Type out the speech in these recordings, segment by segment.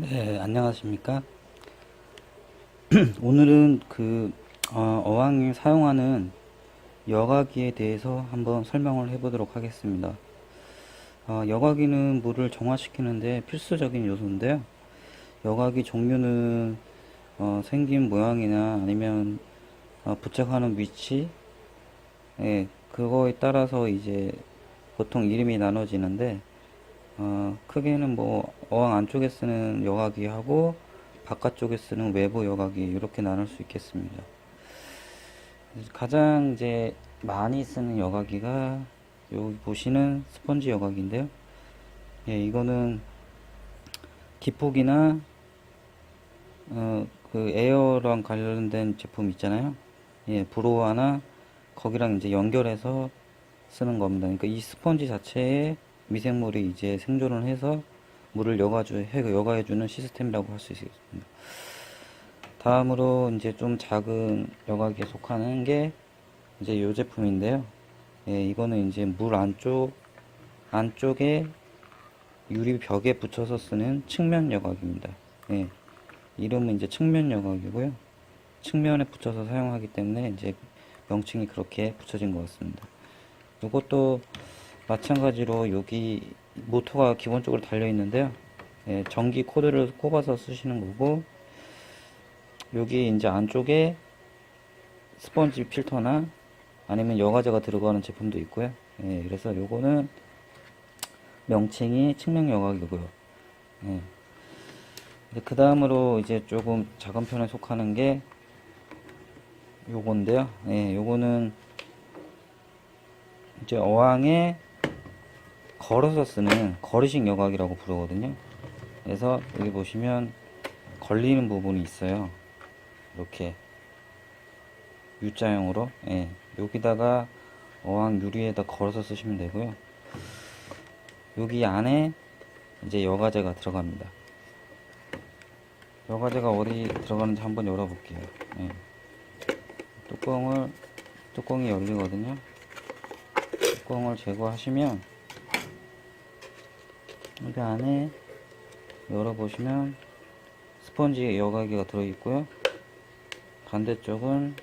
네, 안녕하십니까. 오늘은 그, 어, 어항이 사용하는 여과기에 대해서 한번 설명을 해보도록 하겠습니다. 어, 여과기는 물을 정화시키는데 필수적인 요소인데요. 여과기 종류는 어, 생긴 모양이나 아니면 어, 부착하는 위치, 예, 그거에 따라서 이제 보통 이름이 나눠지는데, 어, 크게는 뭐 어항 안쪽에 쓰는 여과기하고 바깥쪽에 쓰는 외부 여과기 이렇게 나눌 수 있겠습니다. 가장 이제 많이 쓰는 여과기가 여기 보시는 스펀지 여과기인데요. 예, 이거는 기폭이나 어, 그 에어랑 관련된 제품 있잖아요. 예, 브로아나 거기랑 이제 연결해서 쓰는 겁니다. 그러니까 이 스펀지 자체에 미생물이 이제 생존을 해서 물을 여과주, 해, 여과해주는 시스템이라고 할 수 있습니다. 다음으로 이제 좀 작은 여과기에 속하는 게 이제 이 제품인데요. 예, 이거는 이제 물 안쪽, 안쪽에 유리 벽에 붙여서 쓰는 측면 여과기입니다. 예, 이름은 이제 측면 여과기고요. 측면에 붙여서 사용하기 때문에 이제 명칭이 그렇게 붙여진 것 같습니다. 이것도 마찬가지로 여기 모터가 기본적으로 달려 있는데요. 예, 전기 코드를 꼽아서 쓰시는 거고 여기 이제 안쪽에 스펀지 필터나 아니면 여과제가 들어가는 제품도 있고요. 예, 그래서 요거는 명칭이 측면 여과기고요. 예. 그 다음으로 이제 조금 작은 편에 속하는 게 요건데요. 예, 요거는 이제 어항에 걸어서 쓰는 거리식 여과기라고 부르거든요. 그래서 여기 보시면 걸리는 부분이 있어요. 이렇게 U자형으로 예, 여기다가 어항 유리에다 걸어서 쓰시면 되고요. 여기 안에 이제 여과제가 들어갑니다. 여과제가 어디 들어가는지 한번 열어볼게요. 예. 뚜껑을 뚜껑이 열리거든요. 뚜껑을 제거하시면 여기 안에 열어보시면 스펀지 여과기가 들어있고요. 반대쪽은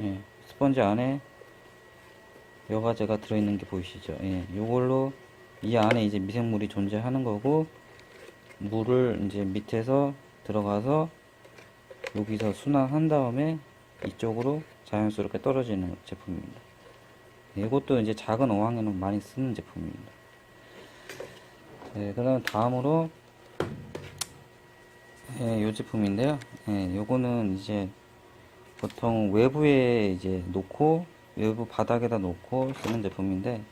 예, 스펀지 안에 여과제가 들어있는 게 보이시죠? 예, 요걸로 이 안에 이제 미생물이 존재하는 거고 물을 이제 밑에서 들어가서 여기서 순환한 다음에 이쪽으로 자연스럽게 떨어지는 제품입니다. 이것도 이제 작은 어항에는 많이 쓰는 제품입니다. 네, 그 다음 다음으로 예, 이 제품인데요. 예, 요거는 이제 보통 외부에 이제 놓고 외부 바닥에다 놓고 쓰는 제품인데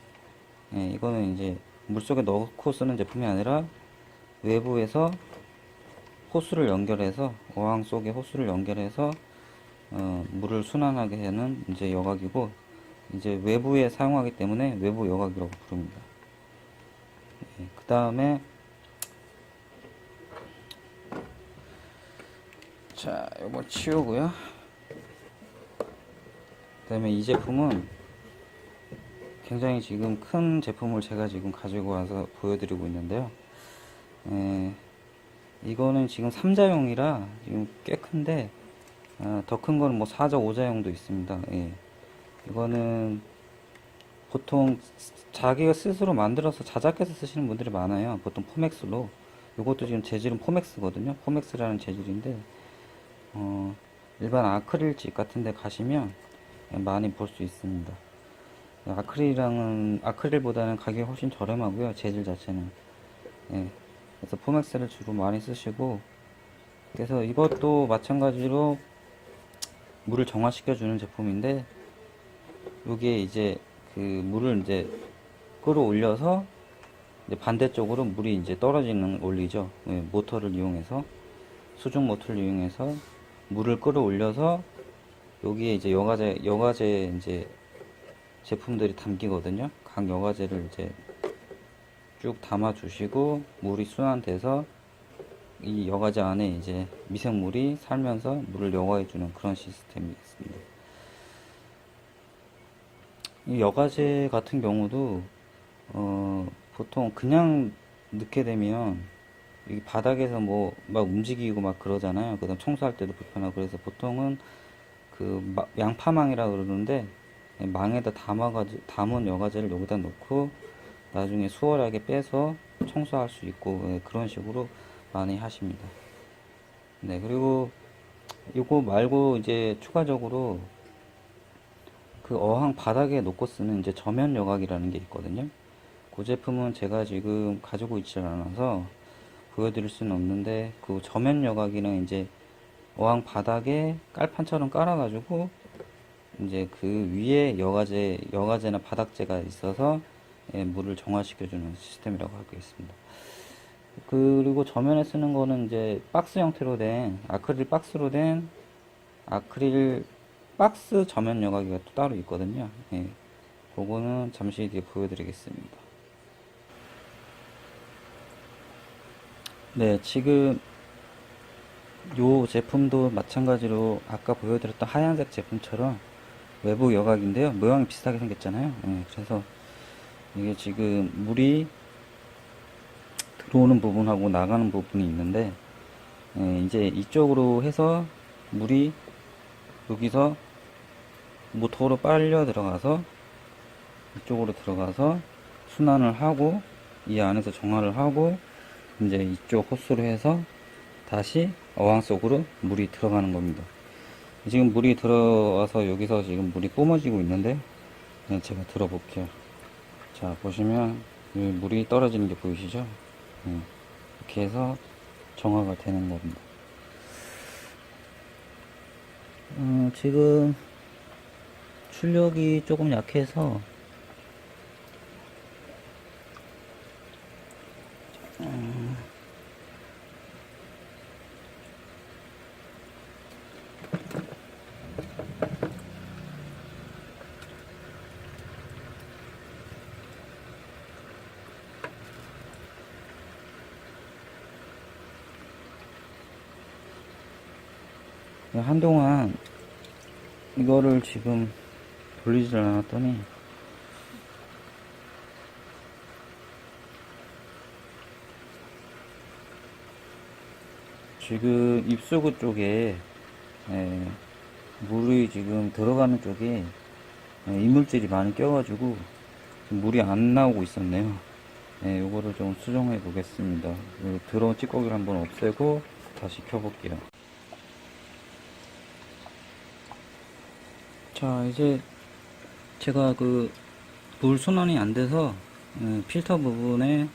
예, 이거는 이제 물속에 넣고 쓰는 제품이 아니라 외부에서 호스를 연결해서 어항 속에 호스를 연결해서 어, 물을 순환하게 하는 이제 여과기고 이제 외부에 사용하기 때문에 외부 여과기라고 부릅니다. 예, 그 다음에 자, 요거 치우고요. 그 다음에 이 제품은 굉장히 지금 큰 제품을 제가 지금 가지고 와서 보여드리고 있는데요. 예, 이거는 지금 3자용이라 지금 꽤 큰데 어, 더큰 거는 뭐 4자, 5자용도 있습니다. 예. 이거는 보통 자기가 스스로 만들어서 자작해서 쓰시는 분들이 많아요. 보통 포맥스로. 이것도 지금 재질은 포맥스거든요. 포맥스라는 재질인데 어, 일반 아크릴집 같은 데 가시면 많이 볼 수 있습니다. 아크릴이랑은 아크릴보다는 가격이 훨씬 저렴하고요. 재질 자체는. 예. 그래서 포맥스를 주로 많이 쓰시고 그래서 이것도 마찬가지로 물을 정화시켜 주는 제품인데 여기에 이제 그 물을 이제 끌어올려서 이제 반대쪽으로 물이 이제 떨어지는 원리죠. 예, 모터를 이용해서 수중 모터를 이용해서 물을 끌어올려서 여기에 이제 여과제 여과제 이제 제품들이 담기거든요. 각 여과제를 이제 쭉 담아 주시고 물이 순환돼서 이 여과제 안에 이제 미생물이 살면서 물을 여과해 주는 그런 시스템이 있습니다. 이 여과제 같은 경우도 어, 보통 그냥 넣게 되면 이 바닥에서 뭐 막 움직이고 막 그러잖아요. 그다음 청소할 때도 불편하고 그래서 보통은 그 마- 양파망이라 그러는데 망에다 담아가지고 담은 여과제를 여기다 놓고 나중에 수월하게 빼서 청소할 수 있고 예, 그런 식으로 많이 하십니다. 네 그리고 이거 말고 이제 추가적으로 그 어항 바닥에 놓고 쓰는 이제 저면 여각이라는 게 있거든요. 그 제품은 제가 지금 가지고 있지 않아서 보여드릴 수는 없는데 그 저면 여각이는 이제 어항 바닥에 깔판처럼 깔아가지고 이제 그 위에 여과제 여과제나 바닥재가 있어서 예, 물을 정화시켜주는 시스템이라고 하고 있습니다. 그리고 저면에 쓰는 거는 이제 박스 형태로 된 아크릴 박스로 된 아크릴 박스 저면 여과기가 또 따로 있거든요. 예. 그거는 잠시 뒤에 보여드리겠습니다. 네, 지금 요 제품도 마찬가지로 아까 보여드렸던 하얀색 제품처럼 외부 여각인데요. 모양이 비슷하게 생겼잖아요. 예, 그래서 이게 지금 물이 들어오는 부분하고 나가는 부분이 있는데 예, 이제 이쪽으로 해서 물이 여기서 모터로 빨려 들어가서 이쪽으로 들어가서 순환을 하고 이 안에서 정화를 하고 이제 이쪽 호스로 해서 다시 어항 속으로 물이 들어가는 겁니다. 지금 물이 들어와서 여기서 지금 물이 뿜어지고 있는데 네, 제가 들어볼게요. 자 보시면 물이 떨어지는 게 보이시죠? 네, 이렇게 해서 정화가 되는 겁니다. 어, 지금 출력이 조금 약해서 한동안 이거를 지금 돌리질 않았더니 지금 입수구 쪽에 에, 물이 지금 들어가는 쪽에 에, 이물질이 많이 껴가지고 물이 안 나오고 있었네요. 네, 요거를 좀 수정해 보겠습니다. 요 들어온 찌꺼기를 한번 없애고 다시 켜볼게요. 자, 이제 제가 그 물 순환이 안 돼서 예, 필터 부분에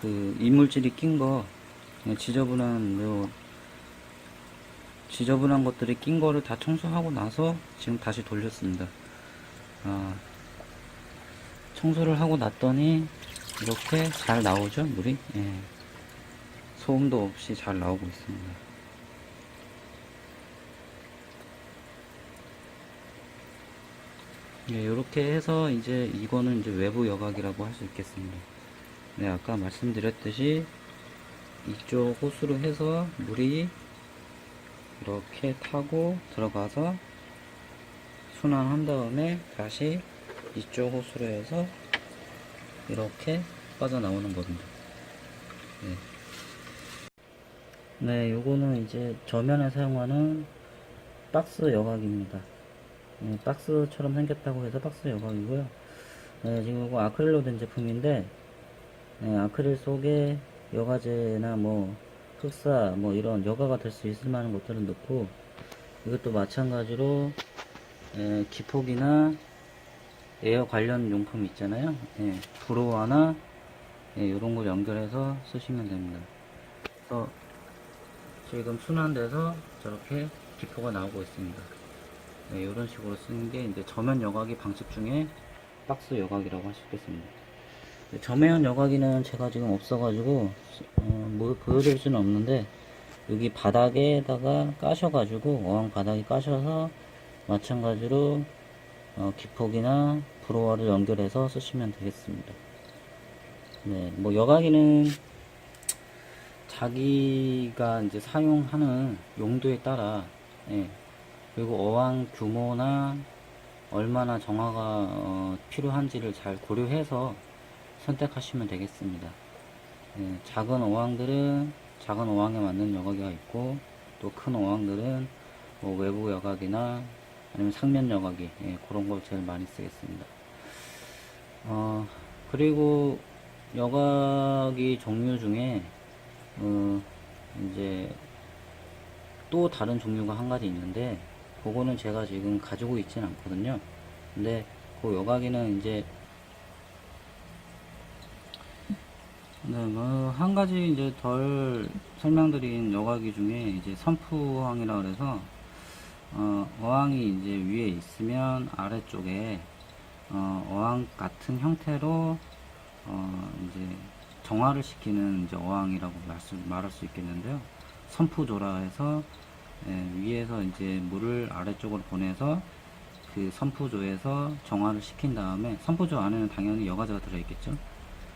그 이물질이 낀 거 지저분한 요 지저분한 것들이 낀 거를 다 청소하고 나서 지금 다시 돌렸습니다. 아, 청소를 하고 났더니 이렇게 잘 나오죠 물이 예. 소음도 없이 잘 나오고 있습니다. 네, 이렇게 해서 이제 이거는 이제 외부 여각이라고 할 수 있겠습니다. 네, 아까 말씀드렸듯이 이쪽 호스로 해서 물이 이렇게 타고 들어가서 순환한 다음에 다시 이쪽 호스로 해서 이렇게 빠져나오는 겁니다. 네. 네, 요거는 이제 저면에 사용하는 박스 여각입니다. 네, 박스처럼 생겼다고 해서 박스 여각이고요. 네, 지금 이거 아크릴로 된 제품인데, 네, 아크릴 속에 여과제나 뭐 흑사 뭐 이런 여과가 될 수 있을 만한 것들은 넣고, 이것도 마찬가지로 예, 기폭이나 에어 관련 용품 있잖아요. 예, 브로와나 예, 이런 걸 연결해서 쓰시면 됩니다. 그래서 지금 순환돼서 저렇게 기포가 나오고 있습니다. 네, 이런 식으로 쓰는 게 이제 저면 여과기 방식 중에 박스 여과기라고 할 수 있겠습니다. 네, 저면 여과기는 제가 지금 없어가지고 어, 뭐 보여드릴 수는 없는데 여기 바닥에다가 까셔가지고 어항 바닥에 까셔서 마찬가지로 어, 기폭이나 브로와를 연결해서 쓰시면 되겠습니다. 네, 뭐 여과기는 자기가 이제 사용하는 용도에 따라 예, 그리고 어항 규모나 얼마나 정화가 어, 필요한지를 잘 고려해서 선택하시면 되겠습니다. 예, 작은 어항들은 작은 어항에 맞는 여과기가 있고 또 큰 어항들은 뭐 외부 여과기나 아니면 상면 여과기 예, 그런 걸 제일 많이 쓰겠습니다. 어, 그리고 여과기 종류 중에 어, 이제 또 다른 종류가 한 가지 있는데 그거는 제가 지금 가지고 있진 않거든요. 근데 그 여과기는 이제 네, 뭐, 한 가지 이제 덜 설명드린 여과기 중에 이제 선푸항이라 그래서, 어, 어항이 이제 위에 있으면 아래쪽에, 어, 어항 같은 형태로, 어, 이제 정화를 시키는 이제 어항이라고 말씀, 말할 수 있겠는데요. 선푸조라 해서, 예, 위에서 이제 물을 아래쪽으로 보내서 그 선푸조에서 정화를 시킨 다음에, 선푸조 안에는 당연히 여과제가 들어있겠죠.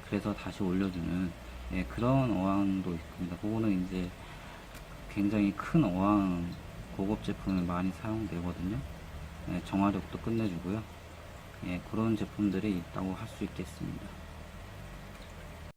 그래서 다시 올려주는 예, 그런 어항도 있습니다. 그거는 이제 굉장히 큰 어항 고급 제품에 많이 사용되거든요. 예, 정화력도 끝내주고요. 예, 그런 제품들이 있다고 할 수 있겠습니다.